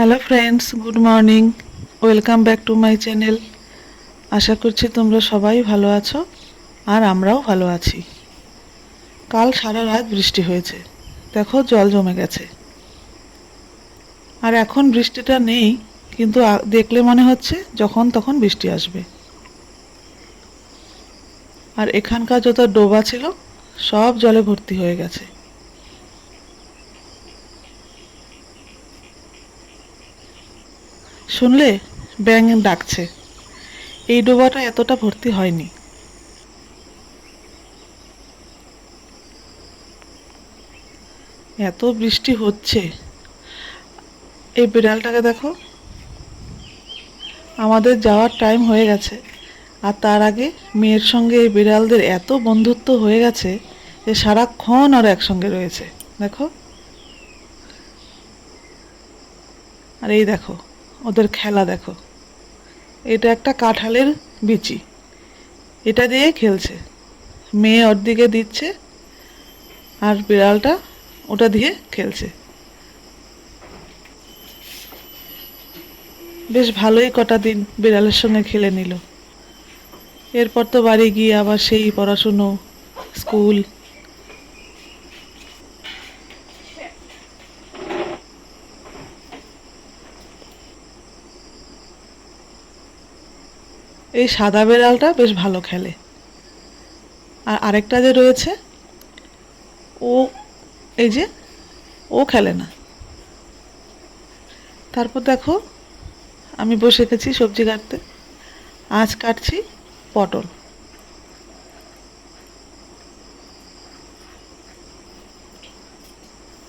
Hello friends good morning welcome back to my channel আশা করছি তোমরা সবাই ভালো আছো আর আমরাও ভালো আছি। কাল সারা রাত বৃষ্টি হয়েছে। দেখো, জল জমে গেছে। আর এখন বৃষ্টিটা নেই, কিন্তু দেখলে মনে হচ্ছে যখন তখন বৃষ্টি আসবে। আর এখানকার যত ডোবা ছিল, সব জলে ভর্তি হয়ে গেছে। শুনলে ব্যাঙ ডাকছে। এই ডোবাটা এতটা ভর্তি হয়নি। এত বৃষ্টি হচ্ছে। এই বিড়ালটাকে দেখো। আমাদের যাওয়ার টাইম হয়ে গেছে। আর তার আগে মেয়ের সঙ্গে এই বিড়ালদের এত বন্ধুত্ব হয়ে গেছে যে সারাক্ষণ আর একসঙ্গে রয়েছে। দেখো। আর এই দেখো। ওদের খেলা দেখো। এটা একটা কাঁঠালের বিচি। এটা দিয়ে খেলছে। মেয়ে ওর দিকে দিচ্ছে আর বিড়ালটা ওটা দিয়ে খেলছে। বেশ ভালোই কটা দিন বিড়ালের সঙ্গে খেলে নিল। এরপর তো বাড়ি গিয়ে আবার সেই পড়াশুনো, স্কুল এই সাদা বেড়ালটা বেশ ভালো খেলে। আর আরেকটা যে রয়েছে, ও এই যে, ও খেলে না। তারপর দেখো, আমি বসে গেছি সবজি কাটতে। আজ কাটছি পটল।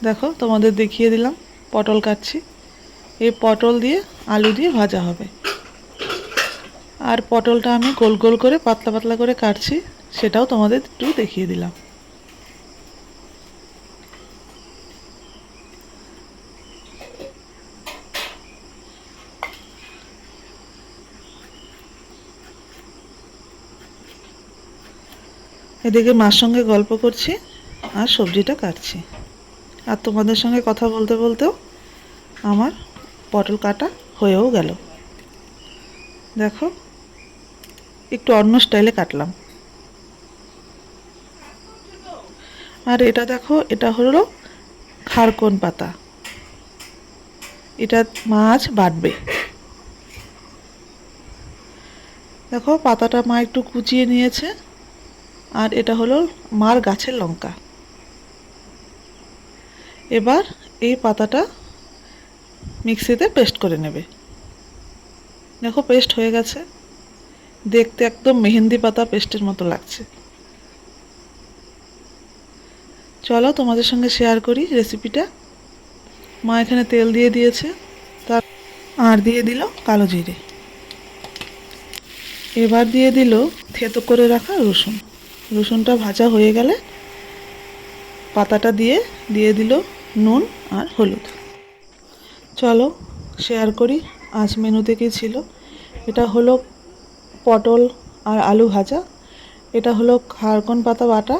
দেখো, তোমাদের দেখিয়ে দিলাম, পটল কাটছি। এই পটল দিয়ে আলু দিয়ে ভাজা হবে। আর পটলটা আমি গোল গোল করে, পাতলা পাতলা করে কাটছি, সেটাও তোমাদের একটু দেখিয়ে দিলাম। এদিকে মার সঙ্গে গল্প করছি আর সবজিটা কাটছি। আর তোমাদের সঙ্গে কথা বলতে বলতেও আমার পটল কাটা হয়েও গেল। দেখো একটু অন্য স্টাইলে কাটলাম। আর এটা দেখো, এটা হলো খারকন পাতা। এটা মাছ বাটবে। দেখো, পাতাটা মা একটু কুচিয়ে নিয়েছে। আর এটা হলো মার গাছের লঙ্কা। এবার এই পাতাটা মিক্সিতে পেস্ট করে নেবে। দেখো, পেস্ট হয়ে গেছে। দেখতে একদম মেহেন্দি পাতা পেস্টের মতো লাগছে। চলো তোমাদের সঙ্গে শেয়ার করি রেসিপিটা মা এখানে তেল দিয়ে দিয়েছে, তার আর দিয়ে দিল কালো জিরে। এবার দিয়ে দিল থেতো করে রাখা রসুন। রসুনটা ভাজা হয়ে গেলে পাতাটা দিয়ে দিয়ে দিল নুন আর হলুদ। চলো শেয়ার করি, আজ মেনুতে কী ছিল। এটা হলো পটল আর আলু ভাজা। এটা হলো খারকন পাতা বাটা।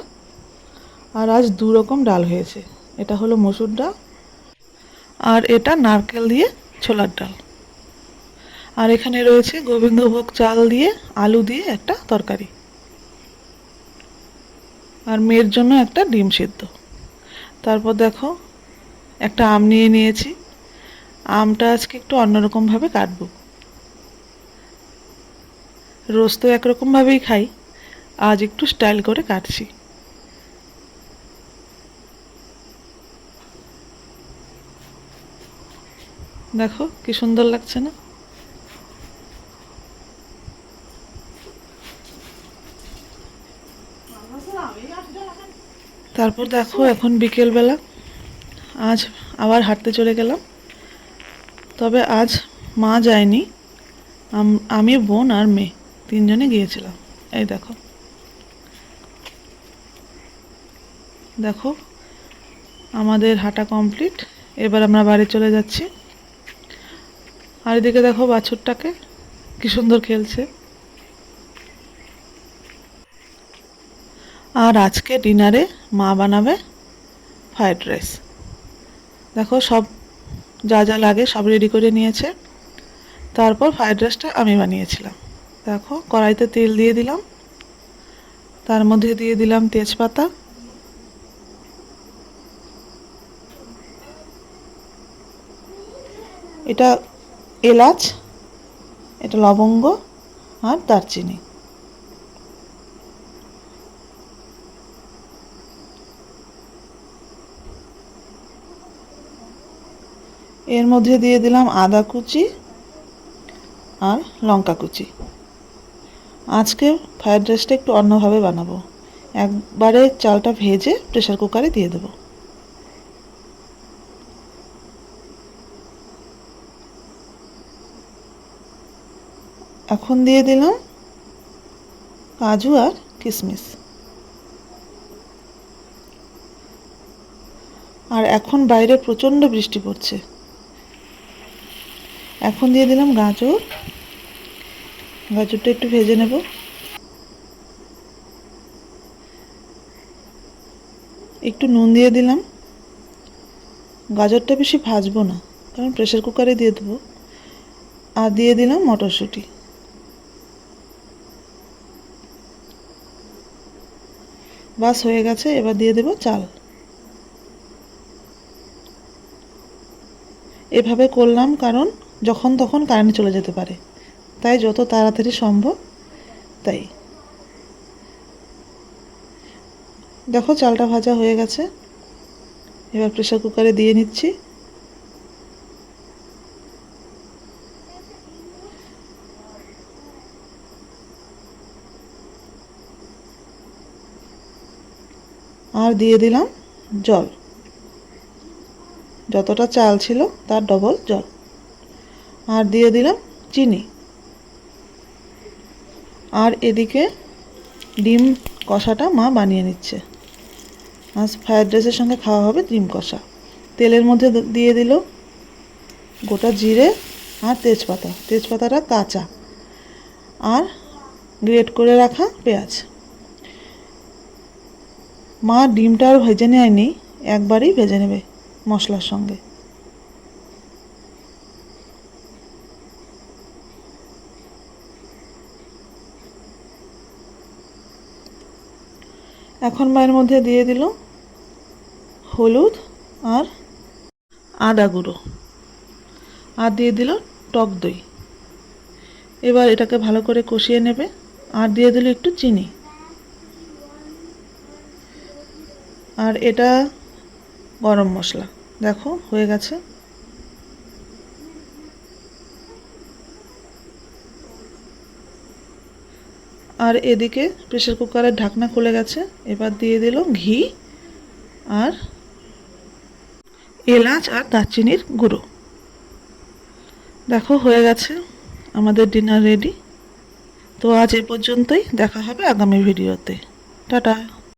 আর আজ দু রকম ডাল হয়েছে। এটা হলো মসুর ডাল আর এটা নারকেল দিয়ে ছোলার ডাল। আর এখানে রয়েছে গোবিন্দভোগ চাল দিয়ে আলু দিয়ে একটা তরকারি। আর মেয়ের জন্য একটা ডিম সিদ্ধ। তারপর দেখো, একটা আম নিয়ে নিয়েছি। আমটা আজকে একটু অন্যরকমভাবে কাটবো। রোজ তো একরকমভাবেই খাই। আজ একটু স্টাইল করে কাটছি। দেখো, কি সুন্দর লাগছে না? তারপর দেখো, এখন বিকেলবেলা। আজ আবার হাঁটতে চলে গেলাম। তবে আজ মা যায়নি। আম- বোন আর মেয়ে। তিনজনে গিয়েছিলাম। এই দেখো। দেখো, আমাদের হাঁটা কমপ্লিট এবার আমরা বাড়ি চলে যাচ্ছি। আর এদিকে দেখো বাছুরটাকে, কি সুন্দর খেলছে। আর আজকে ডিনারে মা বানাবে ফ্রাইড রাইস। দেখো, সব যা যা লাগে সব রেডি করে নিয়েছে। তারপর ফ্রাইড রাইসটা আমি বানিয়েছিলাম। দেখো, কড়াইতে তেল দিয়ে দিলাম। তার মধ্যে দিয়ে দিলাম তেজপাতা। এটা এলাচ, এটা লবঙ্গ আর দারচিনি। এর মধ্যে দিয়ে দিলাম আদা কুচি আর লঙ্কা কুচি। আজকে ফ্রায়েড রাইসটা একটু অন্যভাবে বানাবো। একবারে চালটা ভেজে প্রেসার কুকারে দিয়ে দেবো। এখন দিয়ে দিলাম কাজু আর কিশমিশ আর এখন বাইরে প্রচণ্ড বৃষ্টি পড়ছে। এখন দিয়ে দিলাম গাজর। গাজরটা একটু ভেজে নেব। একটু নুন দিয়ে দিলাম। গাজরটা বেশি ভাজবো না, কারণ প্রেসার কুকারে দিয়ে দেবো। আর দিয়ে দিলাম মটরশুঁটি। বাস হয়ে গেছে, এবার দিয়ে দেব চাল। এভাবে করলাম কারণ যখন তখন কারেন্ট চলে যেতে পারে। তাই যত তাড়াতাড়ি সম্ভব, তাই। দেখো, চালটা ভাজা হয়ে গেছে। এবার প্রেসার কুকারে দিয়ে নিচ্ছি। আর দিয়ে দিলাম জল। যতটা চাল ছিল, তার ডবল জল। আর দিয়ে দিলাম চিনি। আর এদিকে ডিম কষাটা মা বানিয়ে নিচ্ছে। আজ ফ্রায়েড রাইসের সঙ্গে খাওয়া হবে ডিম কষা। তেলের মধ্যে দিয়ে দিল গোটা জিরে আর তেজপাতা। তেজপাতাটা কাঁচা আর গ্রেট করে রাখা পেঁয়াজ। মা ডিমটা আর ভেজে নেয়নি, একবারই ভেজে নেবে মশলার সঙ্গে। এখন মায়ের মধ্যে দিয়ে দিল হলুদ আর আদা গুঁড়ো। আর দিয়ে দিল টক দই। এবার এটাকে ভালো করে কষিয়ে নেবে আর দিয়ে দিল একটু চিনি। আর এটা গরম মশলা। দেখো, হয়ে গেছে। আর এদিকে প্রেশার কুকারের ঢাকনা খুলে গেছে। এবার দিয়ে দিল ঘি আর এলাচ আর দারচিনির গুঁড়ো। দেখো, হয়ে গেছে আমাদের ডিনার রেডি তো আজ এ পর্যন্তই। দেখা হবে আগামী ভিডিওতে টাটা।